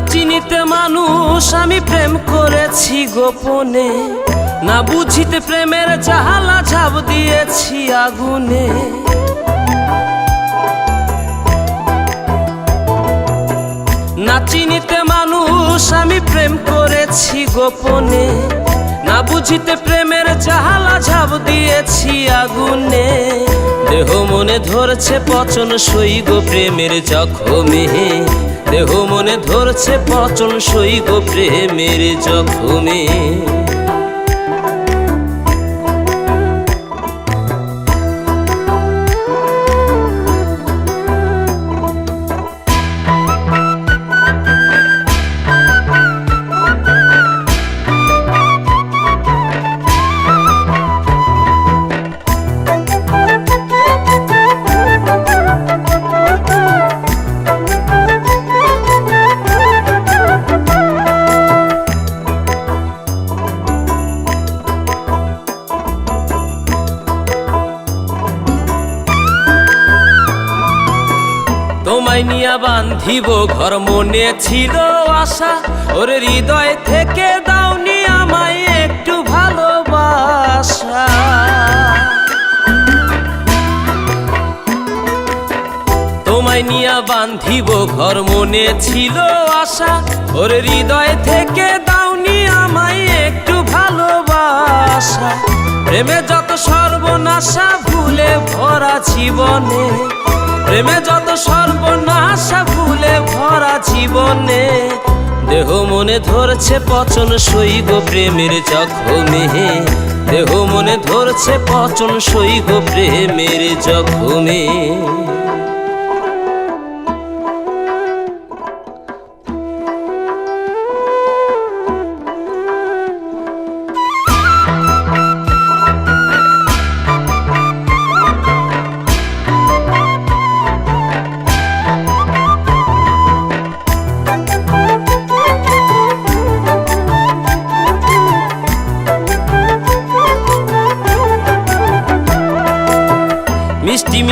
চিনিতে মানুষ, আমি প্রেম করেছি গোপনে। না বুঝিতে প্রেমের জাহালা ঝাপ দিয়েছি আগুনে। না চিনিতে মানুষ, আমি প্রেম করেছি গোপনে। না বুঝিতে প্রেমের জাহালা ঝাপ দিয়েছি আগুনে। দেহ মনে ধরছে পচন সই গো প্রেমের জখমে। দেহ মনে ধরছে পচন সই প্রেমের জখমে। তোমায় নিয়া বান্ধিব ঘর মনে ছিল আশা। ওর হৃদয় থেকে দাওনি আমায় একটু ভালোবাসা। তোমায় নিয়া বান্ধিব ঘর মনে ছিল আশা। ওর হৃদয় থেকে দাওনি আমায় একটু ভালোবাসা। প্রেমে যত সর্বনাশা ভুলে ভরা জীবনে প্রেমে যত সর্বনাশা ভুলে ভরা জীবনে, দেহ মনে ধরছে পচন সৈব প্রেমের জখমে। দেহ মনে ধরছে পচন সৈব প্রেমের জখমে।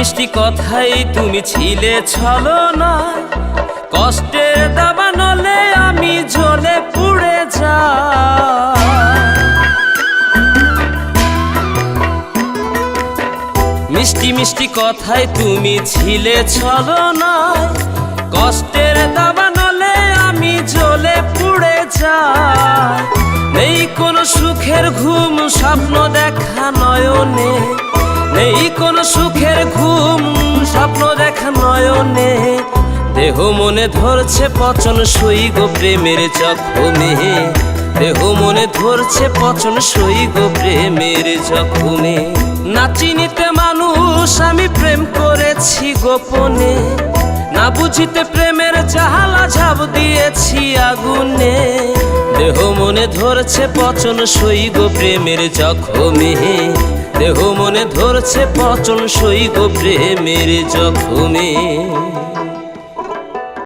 মিষ্টি কথাই তুমি ছিলে ছলো না কষ্টের দাবা নলে আমি জ্বলে পুড়ে যা মিষ্টি মিষ্টি কথাই তুমি ছিলে ছলো না কষ্টের দাবা নলে আমি জ্বলে পুড়ে যাই। নেই কোনো সুখের ঘুম, স্বপ্ন দেখা নয়নে। নেই কোন সুখের ঘুম, স্বপ্ন দেখা নয়নে। দেহ মনে ধরছে পচন সই গো প্রেমের জখমে দেহ মনে ধরছে পচন সই গো প্রেমের জখমে না চিনিতে মানুষ, আমি প্রেম করেছি গোপনে। না বুঝিতে প্রেমের জাহালা ঝাপ দিয়েছি আগুনে। দেহ মনে ধরছে পচন সই গো প্রেমের জখমে দেহ মনে ধরছে পচন সই গো প্রেমের জখমে।